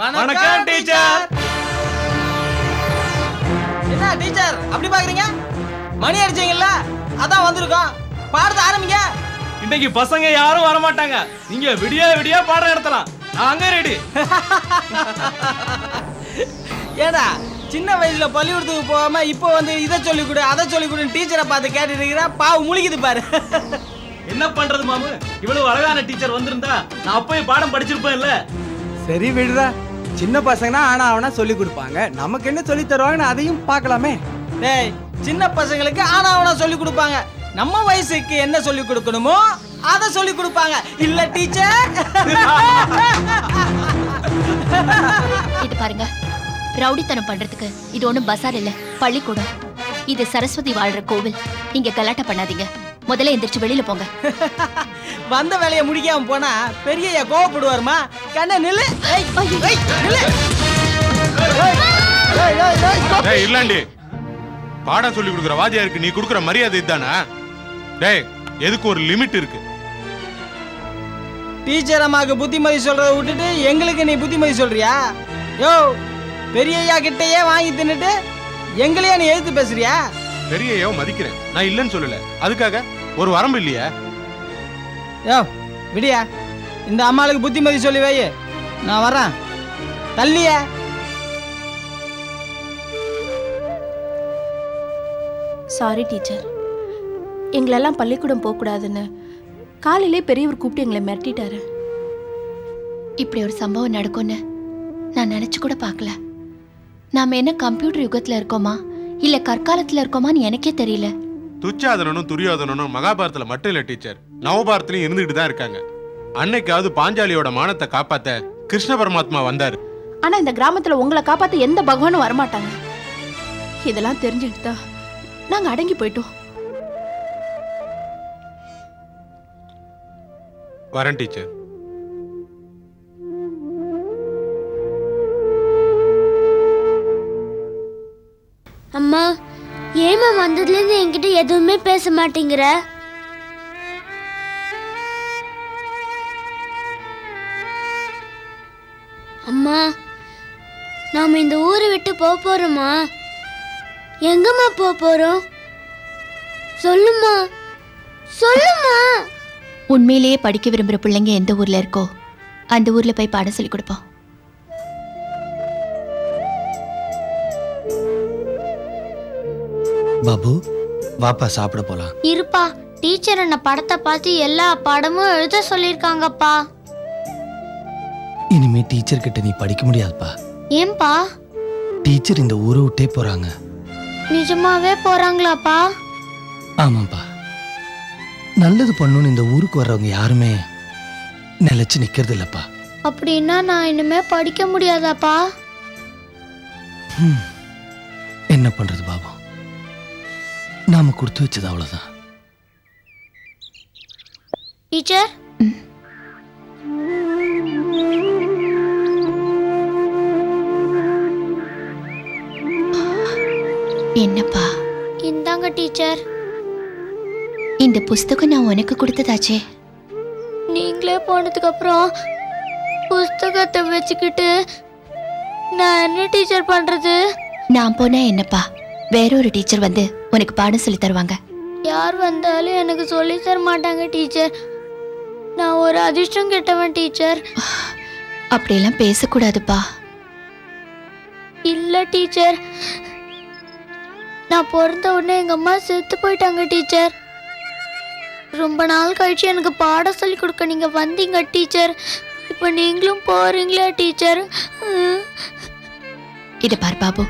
வணக்கம் டீச்சர் என்ன டீச்சர் அப்படி பாக்குறீங்க? மணி அடிச்சீங்கல்ல? அதான் வந்திருக்கோம். பாடத்தை ஆரம்பிங்க. இன்னைக்கு பசங்க யாரும் வர மாட்டாங்க நீங்க விடிய விடிய பாடம் நடத்தலாம். நாங்க ரெடி ஏடா சின்ன வயசுல பள்ளிக்கூடத்துக்கு போகாம இப்போ வந்து இதை சொல்லி கொடு அதை சொல்லி கொடு டீச்சரை பார்த்து கேட்டுட்டு பாவு முழுகிது பாரு. என்ன பண்றது மாமு? இவ்வளவு அழகான டீச்சர் வந்திருந்தா நான் அப்போயே பாடம் படிச்சிருப்பேன் படிச்சிருப்பேன்ல. சரி விடுறா சின்ன பசங்கன்னா ஆனா அவனா சொல்லி கொடுப்பாங்க. நமக்கு என்ன சொல்லி தருவாங்கன்னு அதையும் பார்க்கலாமே. டேய் சின்ன பசங்களுக்கு ஆனா அவனா சொல்லி கொடுப்பாங்க. நம்ம வயசுக்கு என்ன சொல்லி கொடுக்கணுமோ அதை சொல்லி கொடுப்பாங்க. இல்ல டீச்சர்? இது பாருங்க. ரவுடித்தனம் பண்றதுக்கு இது ஒண்ணும் பசார் இல்ல பள்ளிக்கூடம். இது சரஸ்வதி வாழ்ற கோவில். இங்க கலாட்டா பண்ணாதீங்க. முதல்ல எந்திரிச்சு வெளியில போங்க. வந்த வேலையை முடிக்காம போனா பெரியய்யா கோவப்படுவாருமா? கண்ண நில்லு. நில்லு. டேய் இர்லாண்டி. பாடம் சொல்லி கொடுக்குற வாத்தியாருக்கு நீ கொடுக்குற மரியாதை இதுதானா டேய் எதுக்கு ஒரு லிமிட் இருக்கு? டீச்சர் அம்மாக்கு புத்திமதி சொல்றதை விட்டுட்டு எங்களுக்கு நீ புத்திமதி சொல்றியா? யோ பெரியய்யா கிட்டயே வாங்கி தின்னுட்டு எங்களையா நீ எழுத்து பேசுறியா? பெரியையோ மதிக்கிறேன். நான் இல்லைன்னு சொல்லல. அதுக்காக ஒரு வரம்பு இல்லையா? யோ விடியா. இந்த அம்மாளுக்கு புத்திமதி சொல்லி வை. நான் வரேன் தள்ளிய. சாரி டீச்சர் எங்களெல்லாம் பள்ளிக்கூடம் போகக்கூடாதுன்னு காலையிலே பெரியவர் கூப்பிட்டு எங்களை மிரட்டிட்டாரு. இப்படி ஒரு சம்பவம் நடக்கும்னு நான் நினைச்சு கூட பார்க்கல. நாம என்ன கம்ப்யூட்டர் யுகத்துல இருக்கோமா? இல்ல கற்காலத்துல இருக்கோமான்னு எனக்கே தெரியல. துச்சாதனனும் துரியோதனனும் மகாபாரதத்துல மட்டும் இல்ல டீச்சர் நவபாரத்திலையும் இருந்துகிட்டு தான் இருக்காங்க. அன்னைக்காவது பாஞ்சாலியோட மானத்தை காப்பாத்த கிருஷ்ண பரமாத்மா வந்தாரு. ஆனா இந்த கிராமத்துல உங்களை காப்பாத்த எந்த பகவானும் வரமாட்டாங்க. இதெல்லாம் தெரிஞ்சுக்கிட்டு தான் நாங்க அடங்கி போயிட்டோம். வரேன் டீச்சர். அம்மா ஏமா வந்ததுலேருந்து என்கிட்ட எதுவுமே பேச மாட்டேங்கிற? அம்மா நாம இந்த ஊரை விட்டு போக போறோமா எங்கம்மா போக போறோம்? சொல்லுமா சொல்லுமா உண்மையிலேயே படிக்க விரும்புற பிள்ளைங்க எந்த ஊர்ல இருக்கோ அந்த ஊர்ல போய் பாடம் சொல்லி கொடுப்போம். பாபு வாப்பா சாப்பிட போலாம். இருப்பா டீச்சர் என்ன படத்தை பார்த்து எல்லா படமும் எழுத சொல்லியிருக்காங்கப்பா. இனிமே டீச்சர் கிட்ட நீ படிக்க முடியாதுப்பா. ஏன்பா? டீச்சர் இந்த ஊரை விட்டே போறாங்க. நிஜமாவே போறாங்களாப்பா? ஆமாப்பா. நல்லது பண்ணணும்னு இந்த ஊருக்கு வர்றவங்க யாருமே நிலைச்சு நிக்கிறது இல்லப்பா. அப்படின்னா நான் இனிமே படிக்க முடியாதாப்பா? ஹம். என்ன பண்றது பாபு? நாம கொடுத்து வச்சது அவ்வளவுதான். டீச்சர்? என்னப்பா? இந்தாங்க டீச்சர். இந்த புஸ்தகம் நான் உனக்கு கொடுத்ததாச்சே. நீங்களே போனதுக்கு அப்புறம் புஸ்தகத்தை வச்சுக்கிட்டு நான் என்ன டீச்சர் பண்றது? நான் போனா என்னப்பா? வேற ஒரு டீச்சர் வந்து உனக்கு பாடம் சொல்லி தருவாங்க. யார் வந்தாலும் எனக்கு சொல்லி தர மாட்டாங்க டீச்சர். நான் ஒரு அதிர்ஷ்டம் கெட்டவன் டீச்சர். அப்படியெல்லாம் பேசக்கூடாதுப்பா. இல்ல டீச்சர். நான் பிறந்த உடனே எங்க அம்மா செத்து போயிட்டாங்க டீச்சர். ரொம்ப நாள் கழிச்சு எனக்கு பாடம் சொல்லி கொடுக்க நீங்க வந்தீங்க டீச்சர். இப்போ நீங்களும் போறீங்களா டீச்சர். இத பார் பாபு.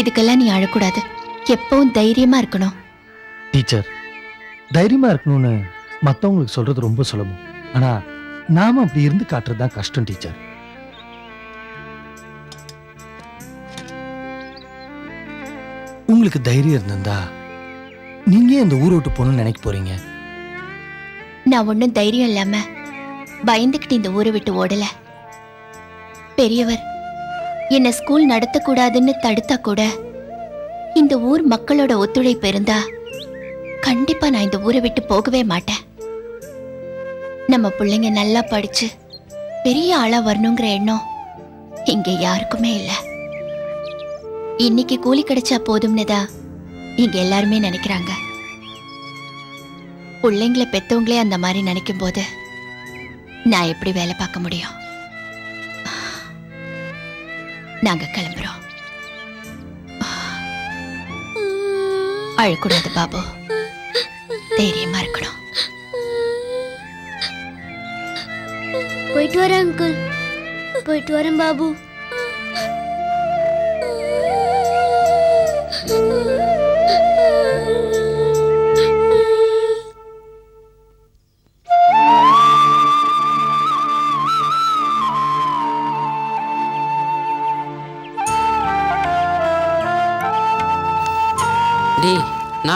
இதுக்கெல்லாம் நீ அழக்கூடாது. எப்பவும் தைரியமா இருக்கணும். டீச்சர் தைரியமா இருக்கணும்னு மத்தவங்களுக்கு சொல்றது ரொம்ப சுலபம். ஆனா நாம அப்படி இருந்து காட்டுறது தான் கஷ்டம் டீச்சர். உங்களுக்கு தைரியம் இருந்திருந்தா நீங்க ஏன் இந்த ஊரை விட்டு போகணும்னு நினைக்க போறீங்க? நான் ஒன்றும் தைரியம் இல்லாம பயந்துக்கிட்டு இந்த ஊரை விட்டு ஓடல. பெரியவர் என்னை ஸ்கூல் நடத்தக்கூடாதுன்னு தடுத்தா கூட இந்த ஊர் மக்களோட ஒத்துழைப்பு இருந்தா கண்டிப்பா நான் இந்த ஊரை விட்டு போகவே மாட்டேன். நம்ம பிள்ளைங்க நல்லா படிச்சு பெரிய ஆளா வரணுங்கிற எண்ணம் இங்க யாருக்குமே இல்ல. இன்னைக்கு கூலி கிடைச்சா போதும்னுதா இங்க எல்லாருமே நினைக்கிறாங்க. பிள்ளைங்களை பெத்தவங்களே அந்த மாதிரி நினைக்கும் போது நான் எப்படி வேலை பார்க்க முடியும்? நாங்க கிளம்புறோம். அழக்கூடாது பாபு. தைரியமா இருக்கணும். போயிட்டு வரேன் அங்கிள். போயிட்டு வரேன் பாபு.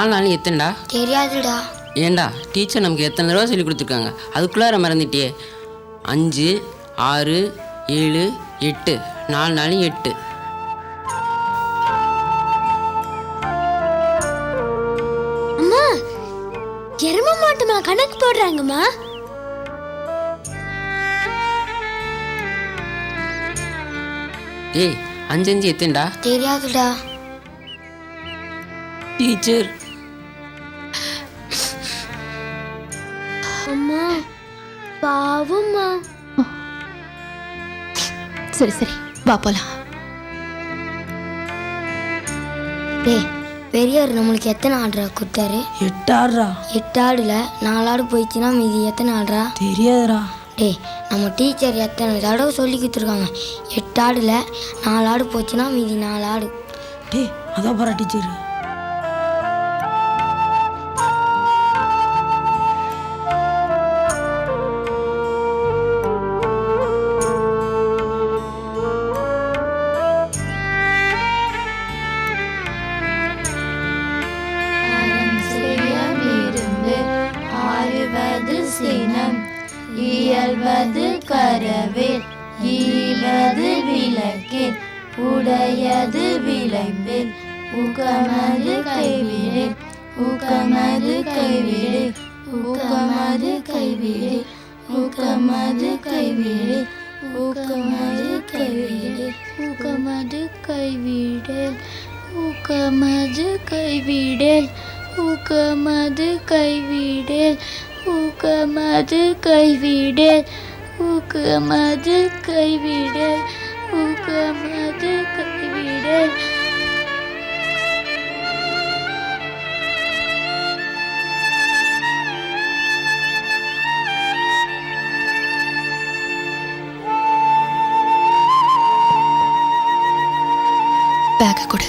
நாலு நாள் எத்தனைடா? தெரியாதுடா. ஏண்டா டீச்சர் நமக்கு எத்தனை தடவை சொல்லி கொடுத்துருக்காங்க? அதுக்குள்ளார மறந்துட்டியே அஞ்சு ஆறு ஏழு எட்டு. நாலு நாளும் எட்டு. அம்மா எரும மாட்டுமா? கணக்கு போடுறாங்கம்மா. ஏய் அஞ்சு அஞ்சு எத்தனைடா? தெரியாதுடா. டீச்சர் பாவம்மா சரி சரி. வா போலாம். டேய் பெரியவர் நம்மளுக்கு எத்தனை ஆடுறா? கொடுத்தாரு எட்டாடுறா. எட்டு ஆடுல நாலு ஆடு போயிடுச்சுன்னா மீதி எத்தனை ஆடுறா? தெரியாதுடா. டேய் நம்ம டீச்சர் எத்தனை தடவை சொல்லி கொடுத்துருக்காங்க. எட்டு ஆடுல நாலு ஆடு போச்சுன்னா மீதி நாலு ஆடு. டேய் அதான் பாரா டீச்சர். கைவிடல் ஊக்கமது கைவிடல் ஊக்கமது கைவிடல் ஊக்கமது கைவிடல் ஊக்கமது கைவிடல் ஊக்கமது கைவிடல். பேக்க கொடு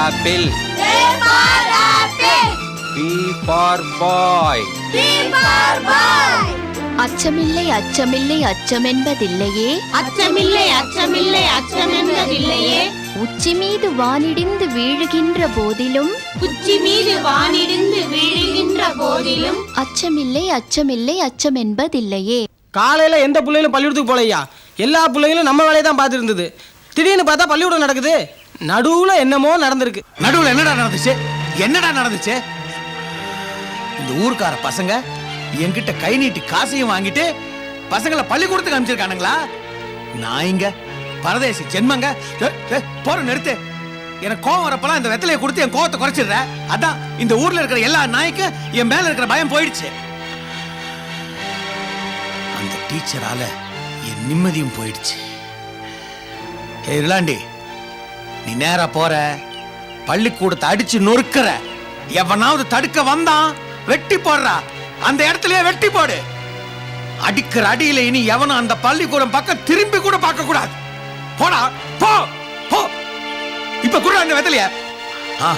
for apple. B for boy அச்சமில்லை அச்சமில்லை அச்சமென்பதில்லையே. அச்சமில்லை அச்சமில்லை அச்சம் என்பதில்லையே உச்சி மீது வானிடிந்து வீழுகின்ற போதிலும். உச்சி மீது வானிடிந்து வீழுகின்ற போதிலும். அச்சமில்லை அச்சமில்லை அச்சமென்பதில்லையே. காலையில எந்த பிள்ளைகளும் பள்ளிக்கூடத்துக்கு போலையா? எல்லா பிள்ளைகளும் நம்ம வேலையை தான் பார்த்துட்டு இருந்தது. திடீர்னு பார்த்தா பள்ளிக்கூடம் நடக்குது. நடுவுல என்னமோ நடந்திருக்கு. நடுவுல என்னடா நடந்துச்சு? என்னடா நடந்துச்சு? இந்த ஊர்க்கார பசங்க என்கிட்ட கை நீட்டி காசையும் வாங்கிட்டு பசங்களை பள்ளிக்கூடத்துக்கு அனுப்பிச்சிருக்கானுங்களா? நான் பரதேசி ஜென்மங்க. போற நிறுத்து. எனக்கு கோவம் வரப்பெல்லாம் இந்த வெத்தலையை கொடுத்து என் கோவத்தை குறைச்சிடுற. அதான் இந்த ஊர்ல இருக்கிற எல்லா நாய்க்கும் என் மேல இருக்கிற பயம் போயிடுச்சு. அந்த டீச்சரால என் நிம்மதியும் போயிடுச்சு. ஏ நீ நேரா போற. பள்ளிக்கூடத்தை அடிச்சு நொறுக்கிற. எவனாவது தடுக்க வந்தான் வெட்டி போடுறா. அந்த இடத்துலயே வெட்டி போடு. அடிக்கிற அடியில இனி எவனும் அந்த பள்ளிக்கூடம் பக்கம் திரும்பி கூட பார்க்க கூடாது. போடா போ போ. இப்ப கூட அந்த வெத்தலையா. ஆ.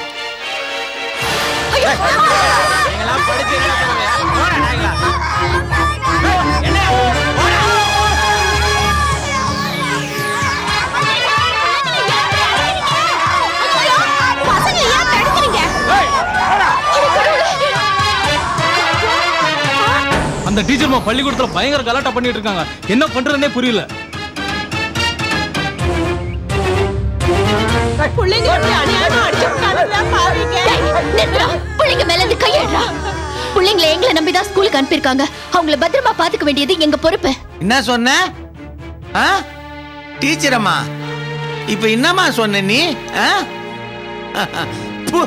அந்த டீச்சர் பள்ளிக்கூடத்துல பயங்கர கலாட்டா பண்ணிட்டு இருக்காங்க. என்ன பண்றதுன்னே புரியல. பிள்ளைங்க மேல இருந்து கையெடுறா பிள்ளைங்களை எங்களை நம்பிதான் ஸ்கூலுக்கு அனுப்பியிருக்காங்க. அவங்கள பத்திரமா பாத்துக்க வேண்டியது எங்க பொறுப்பு. என்ன சொன்ன? ஆ? டீச்சர் அம்மா இப்ப என்னம்மா சொன்ன நீ? ஆ? ப்பு.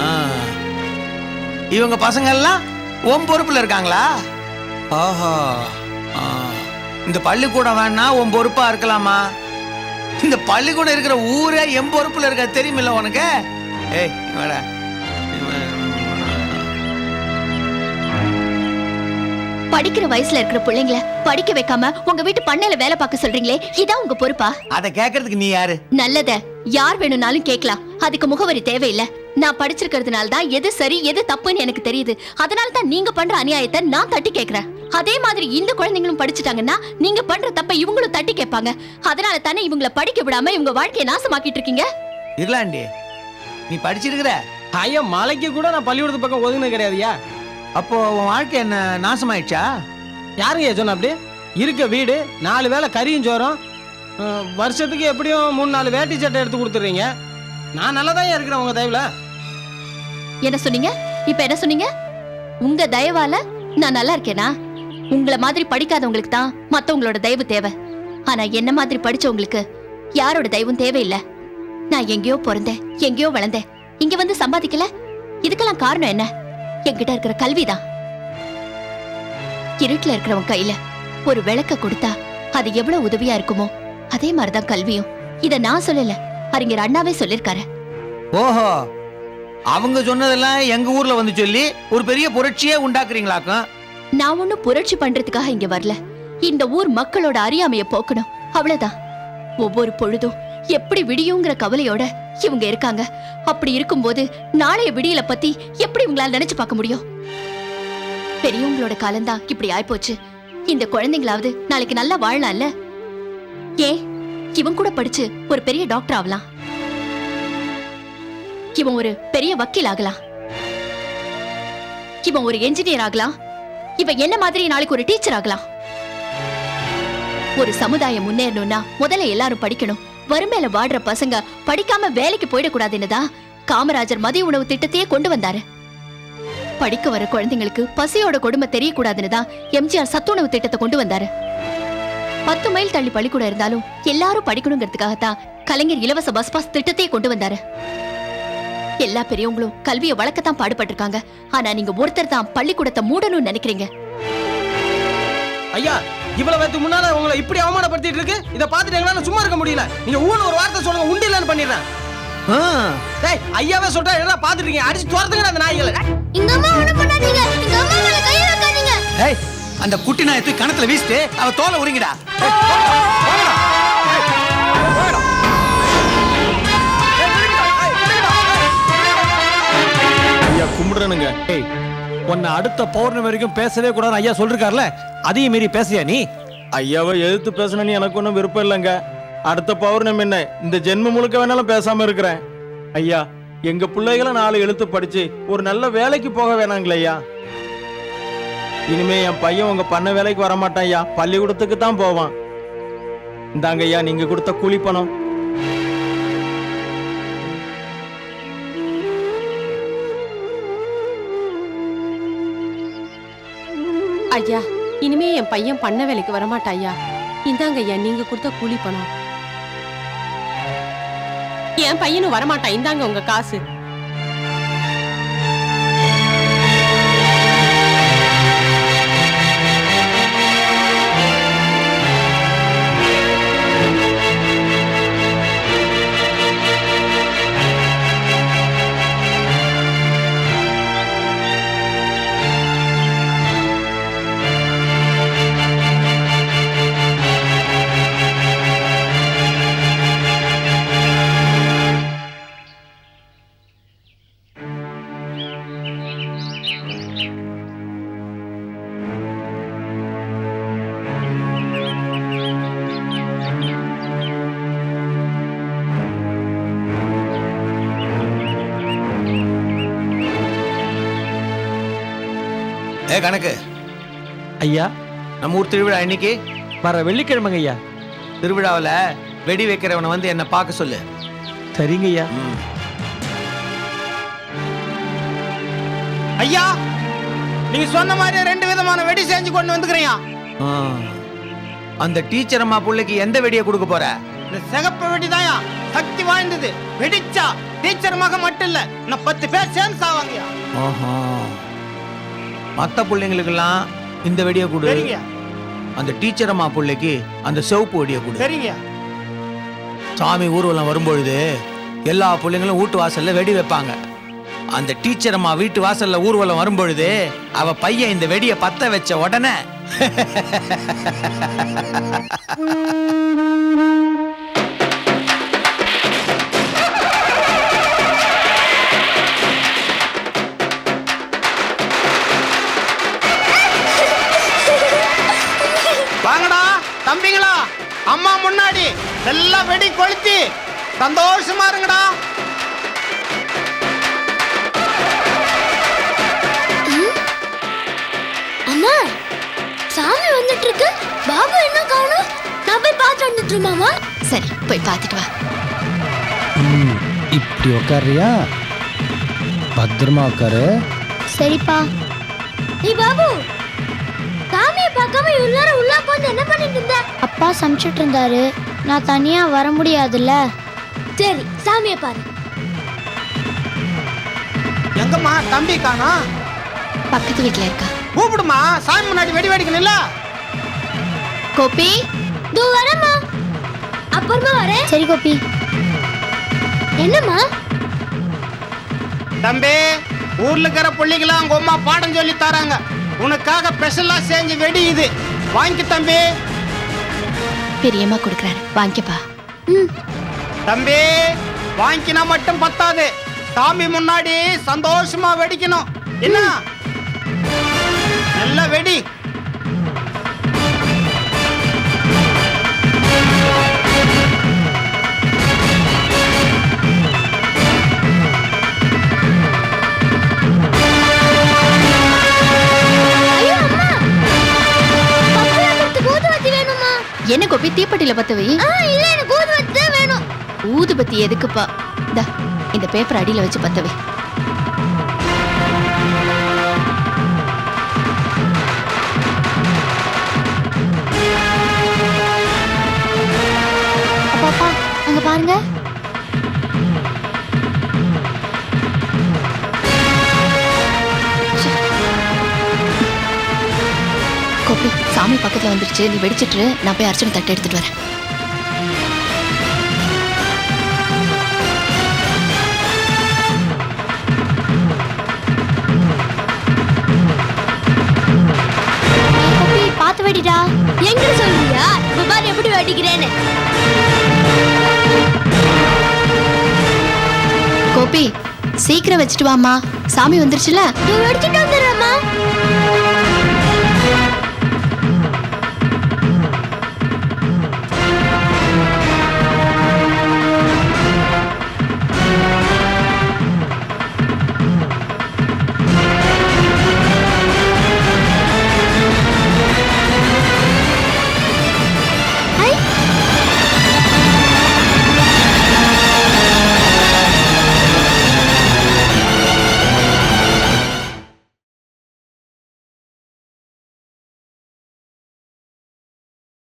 ஆ. இவங்க பசங்க எல்லாம் உன் பொறுப்புல இருக்காங்களா? ஆஹா. இந்த பள்ளிக்கூடம் வேணா உன் பொறுப்பா இருக்கலாமா? இந்த பள்ளிக்கூடம் இருக்கிற ஊரே என் பொறுப்புல இருக்க தெரியுமில்ல உனக்கு? ஏய் வாடா. படிக்கிற வயசுல இருக்கிற பிள்ளைங்கள படிக்க வைக்காம உங்க வீட்டு பண்ணையில வேலை பார்க்க சொல்றீங்களே இதான் உங்க பொறுப்பா? அதை கேட்கறதுக்கு நீ யாரு? நல்லத யார் வேணும்னாலும் கேட்கலாம் அதுக்கு முகவரி தேவையில்லை. நான் படிச்சிருக்கிறதுனால தான் எது சரி எது தப்புன்னு எனக்கு தெரியுது. அதனால தான் நீங்க பண்ற அநியாயத்தை நான் தட்டி கேக்குறேன். அதே மாதிரி இந்த குழந்தைங்களும் படிச்சுட்டாங்கன்னா நீங்க பண்ற தப்பை இவங்களும் தட்டி கேட்பாங்க. அதனால தானே இவங்கள படிக்க விடாம இவங்க வாழ்க்கையை நாசமாக்கிட்டு இருக்கீங்க இருலாண்டி நீ படிச்சிருக்கிற ஐயா மலைக்கு கூட நான் பள்ளிக்கூடத்து பக்கம் ஒதுங்கினது கிடையாதுயா அப்போ உன் வாழ்க்கை என்ன நாசமாயிடுச்சா? யாருங்க சொன்ன அப்படி இருக்க வீடு நாலு வேளை கறியும் சோறும். வருஷத்துக்கு எப்படியும் மூணு நாலு வேட்டி சட்டை எடுத்து கொடுத்துட்றீங்க. நான் நல்லா தான் இருக்கிறேன் உங்க தயவுல. என்ன சொன்னீங்க? இப்ப என்ன சொன்னீங்க? உங்க தயவால நான் நல்லா இருக்கேனா? உங்கள மாதிரி படிக்காதவங்களுக்கு தான் மத்தவங்களோட தயவு தேவை. ஆனா என்ன மாதிரி படிச்சவங்களுக்கு யாரோட தயவும் தேவையில்லை. நான் எங்கேயோ பிறந்தேன் எங்கேயோ வளர்ந்தேன். இங்க வந்து சம்பாதிக்கல? இதுக்கெல்லாம் காரணம் என்ன? என்கிட்ட இருக்கிற கல்விதான். இருட்டுல இருக்கிறவன் கையில ஒரு விளக்க கொடுத்தா அது எவ்வளவு உதவியா இருக்குமோ? அதே மாதிரிதான் கல்வியும். இத நான் சொல்லல. அறிஞர் அண்ணாவே சொல்லிருக்காரு. ஓஹோ அவங்க சொன்னதெல்லாம் எங்க ஊர்ல வந்து சொல்லி ஒரு பெரிய புரட்சியே உண்டாக்குறீங்களாக்கும்? நான் ஒண்ணும் புரட்சி பண்றதுக்காக இங்க வரல. இந்த ஊர் மக்களோட அறியாமைய போக்கணும். அவ்வளவுதான். ஒவ்வொரு பொழுதும் எப்படி விடியுங்கிற கவலையோட இவங்க இருக்காங்க. அப்படி இருக்கும்போது நாளைய விடியல பத்தி எப்படி உங்களால நினைச்சு பார்க்க முடியும்? பெரியவங்களோட காலம்தான் இப்படி ஆயிப்போச்சு. இந்த குழந்தைங்களாவது நாளைக்கு நல்லா வாழலாம்ல? ஏன்? இவன் கூட படிச்சு ஒரு பெரிய டாக்டர் ஆகலாம் இவன் ஒரு பெரிய வக்கீல் ஆகலாம். இவன் ஒரு என்ஜினியர் ஆகலாம். இவன் என்ன மாதிரி நாளைக்கு ஒரு டீச்சர் ஆகலாம். ஒரு சமுதாயம் முன்னேறணும்னா முதல்ல எல்லாரும் படிக்கணும். வறுமையில வாடுற பசங்க படிக்காம வேலைக்கு போயிட கூடாதுன்னுதான் காமராஜர் மதிய உணவு திட்டத்தையே கொண்டு வந்தாரு. படிக்க வர குழந்தைங்களுக்கு பசியோட கொடுமை தெரியக்கூடாதுன்னு தான் எம்ஜிஆர் சத்துணவு திட்டத்தை கொண்டு வந்தாரு. பத்து மைல் தள்ளி பள்ளிக்கூடம் இருந்தாலும் எல்லாரும் படிக்கணுங்கிறதுக்காகத்தான் கலைஞர் இலவச பஸ் பாஸ் திட்டத்தையே கொண்டு வந்தாரு. எல்லா பெரியவங்களும் கல்வியை வளர்க்கத்தான் பாடுபட்டிருக்காங்க. ஆனா நீங்க ஒருத்தர் தான் பள்ளிக்கூடத்தை மூடணும்னு நினைக்கிறீங்க. ஐயா இவ்வளவு பேத்துக்கு முன்னால உங்களை இப்படி அவமானப்படுத்திட்டு இருக்கு? இதை பார்த்துட்டு எங்களால சும்மா இருக்க முடியல. நீங்க ஊன்னு ஒரு வார்த்தை சொல்லுங்க உண்டு இல்லைன்னு பண்ணிடுறேன். டேய் ஐயாவே சொல்றா என்ன பார்த்துட்டு இருக்கீங்க? அடிச்சு துரத்துங்க அந்த நாய்களை. எங்க அம்மா ஒண்ணு பண்ணாதீங்க எங்க அம்மா மேல கை வைக்காதீங்க. ஏய் அந்த குட்டி நாயை தூக்கி கணத்துல வீசிட்டு அவ தோலை உரிங்கடா. ஐயா கும்பிடுறனுங்க. ஏய் உன்னை அடுத்த பௌர்ணமி வரைக்கும் பேசவே கூடாது ஐயா சொல்லிருக்கார்ல? அதையும் மீறி பேசுறியா நீ? ஐயாவை எதிர்த்து பேசணும்னு எனக்கு ஒன்றும் விருப்பம் இல்லைங்க. அடுத்த பௌர்ணமி என்ன இந்த ஜென்மம் முழுக்க வேணாலும் பேசாம இருக்கிறேன். ஐயா எங்க பிள்ளைகளை நாலு எழுத்து படிச்சு ஒரு நல்ல வேலைக்கு போக வேணாங்களே ஐயா. இனிமே என் பையன் உங்க பண்ண வேலைக்கு வர மாட்டான் ஐயா. பள்ளிக்கூடத்துக்கு தான் போவான். இந்தாங்க ஐயா நீங்க கொடுத்த கூலி பணம் ஐயா இனிமே என் பையன் பண்ண வேலைக்கு வரமாட்டான் ஐயா. இந்தாங்க ஐயா நீங்க கொடுத்த கூலி பணம் என் பையனும் வரமாட்டான் இந்தாங்க உங்க காசு. ஏ கணக்கு. ஐயா. நம்ம ஊர் திருவிழா இன்னைக்கு? வர வெள்ளிக்கிழமைங்க ஐயா. திருவிழாவில் வெடி வைக்கிறவனை வந்து என்ன பார்க்க சொல்லு. சரிங்க ஐயா. ஐயா நீங்க சொன்ன மாதிரி ரெண்டு விதமான வெடி செஞ்சு கொண்டு வந்துக்கிறீங்க. ஆ. அந்த டீச்சர் அம்மா பிள்ளைக்கு எந்த வெடியை கொடுக்க போற? இந்த சிகப்பு வெடி தாயா சக்தி வாய்ந்தது. வெடிச்சா டீச்சர் மக மட்டும் இல்ல. இன்னும் பத்து பேர் சேர்ந்து சாவாங்கயா மத்த பிள்ளைங்களுக்கெல்லாம் இந்த வெடியை கொடு. சரிங்க. அந்த டீச்சர் அம்மா பிள்ளைக்கு அந்த சிவப்பு வெடியை கொடு. சரிங்க. சாமி ஊர்வலம் வரும்பொழுது எல்லா பிள்ளைங்களும் வீட்டு வாசல்ல வெடி வைப்பாங்க. அந்த டீச்சர் அம்மா வீட்டு வாசல்ல ஊர்வலம் வரும்பொழுது அவ பையன் இந்த வெடியை பத்த வச்ச உடனே எல்லாம் வெடி கொளுத்தி. சந்தோஷமா இருங்கடா. அம்மா சாமி வந்துட்டு இருக்கு பாபு என்ன காணும்? நான் போய் பார்த்து வந்துட்டு மாமா சரி போய் பார்த்துட்டு வா. இப்படி உட்காரியா பத்திரமா உட்காரு சரிப்பா. நீ பாபு சாமியை பார்க்காம நேரம் உள்ள உட்காந்து என்ன பண்ணிட்டு இருந்த? அப்பா சமைச்சிட்டு இருந்தாரு. நான் தனியா வர முடியாதுல்ல? சரி சாமியை பாரு. எங்கம்மா தம்பி காணா? பக்கத்து வீட்டில் இருக்கா. கூப்பிடுமா சாமி முன்னாடி வெடி வெடிக்கணும்ல கோபி? தோ வரேம்மா. அப்புறமா வரேன். சரி கோபி. என்னம்மா? தம்பி ஊர்ல இருக்கிற பிள்ளைங்களாம் உங்க அம்மா பாடம் சொல்லி தராங்க. உனக்காக ஸ்பெஷலா செஞ்சு வெடி இது. வாங்கி தம்பி. பெரியம்மா கொடுக்குறாரு. வாங்கிக்கப்பா. தம்பி வாங்கினா மட்டும் பத்தாது. சாமி முன்னாடி சந்தோஷமா வெடிக்கணும். என்ன? நல்ல வெடி. என்ன கோபி தீப்பெட்டியில பத்த வை ஆ இல்ல எனக்கு ஊதுவத்தி தான் வேணும். ஊதுபத்தி எதுக்குப்பா? இந்தா இந்த பேப்பர் அடியில வச்சு பத்த வை பக்கத்துல வந்துருச்சு. நீ வெடிச்சிட்டு நான் போய் அர்ச்சனை தட்டு எடுத்துட்டு வரேன். பார்த்து வெடிடா. எங்க சொல்றியா? இப்ப பாரு எப்படி வெடிக்கிறேன்னு. கோபி சீக்கிரம் வச்சுட்டு வாம்மா. சாமி வந்துருச்சுல? நீ வெடிச்சிட்டு வந்துடுறேம்மா.